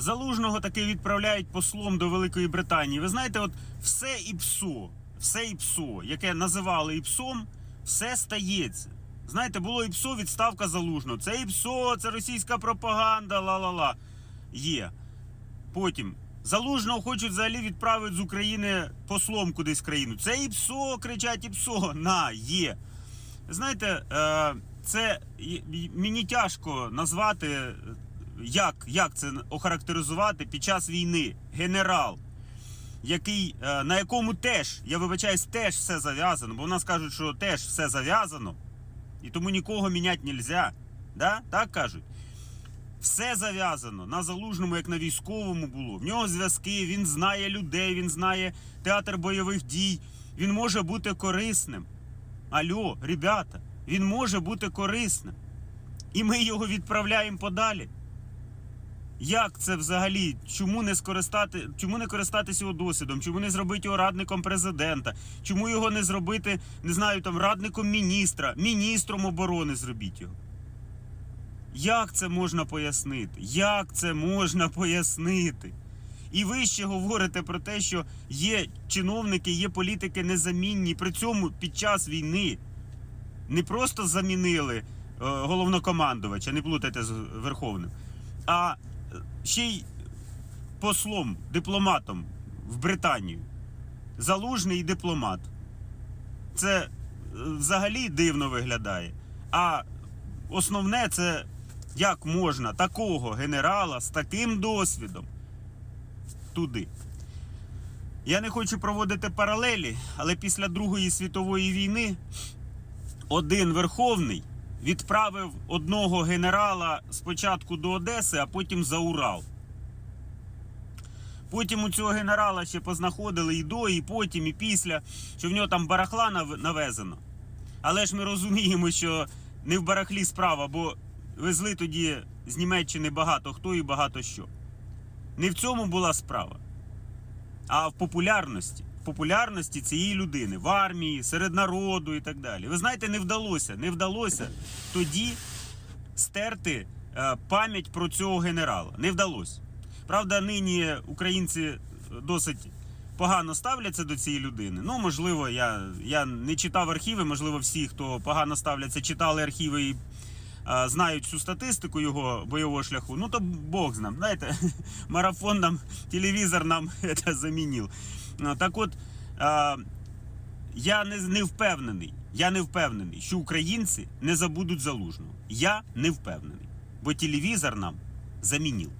Залужного таки відправляють послом до Великої Британії. Ви знаєте, от все і псо, все і псо, яке називали і псом, все стається. Знаєте, було і псо, відставка залужного. Це і псо, це російська пропаганда, ла-ла-ла. Є. Потім залужного хочуть взагалі відправити з України послом кудись в країну. Це і псо, кричать, і псо. На, є. Знаєте, е, це мені тяжко назвати, як, як це охарактеризувати під час війни. Генерал, який, е, на якому теж, я вибачаюсь, теж все зав'язано, бо в нас кажуть, що теж все зав'язано, і тому нікого міняти не можна. Да? Так кажуть. Все зав'язано на залужному, як на військовому було. В нього зв'язки, він знає людей, він знає театр бойових дій. Він може бути корисним. Алло, ребята, він може бути корисним. І ми його відправляємо подалі. Як це взагалі? Чому не скористати, чому не користатися його досвідом? Чому не зробити його радником президента? Чому його не зробити, не знаю, там радником міністра, міністром оборони зробіть його? Як це можна пояснити? Як це можна пояснити? І ви ще говорите про те, що є чиновники, є політики незамінні. При цьому під час війни не просто замінили е, головнокомандувача, не плутайте з Верховним, а ще й послом, дипломатом в Британію. Залужний дипломат. Це е, взагалі дивно виглядає. А основне це як можна такого генерала з таким досвідом туди. Я не хочу проводити паралелі, але після Другої світової війни один верховний відправив одного генерала спочатку до Одеси, а потім за Урал. Потім у цього генерала ще познаходили і до, і потім, і після, що в нього там барахла навезено. Але ж ми розуміємо, що не в барахлі справа, бо везли тоді з Німеччини багато хто і багато що. Не в цьому була справа, а в популярності. Популярності цієї людини в армії, серед народу і так далі. Ви знаєте, не вдалося. Не вдалося тоді стерти е, пам'ять про цього генерала. Не вдалося. Правда, нині українці е, досить погано ставляться до цієї людини. Ну, можливо, я, я не читав архіви, можливо, всі, хто погано ставляться, читали архіви і а, знають всю статистику його бойового шляху. Ну то Бог знам. Знаєте, марафон нам, телевізор нам це замінив. Ну, Так от, я не, не впевнений. Я не впевнений, що українці не забудуть залужного. Я не впевнений, бо телевізор нам замінив.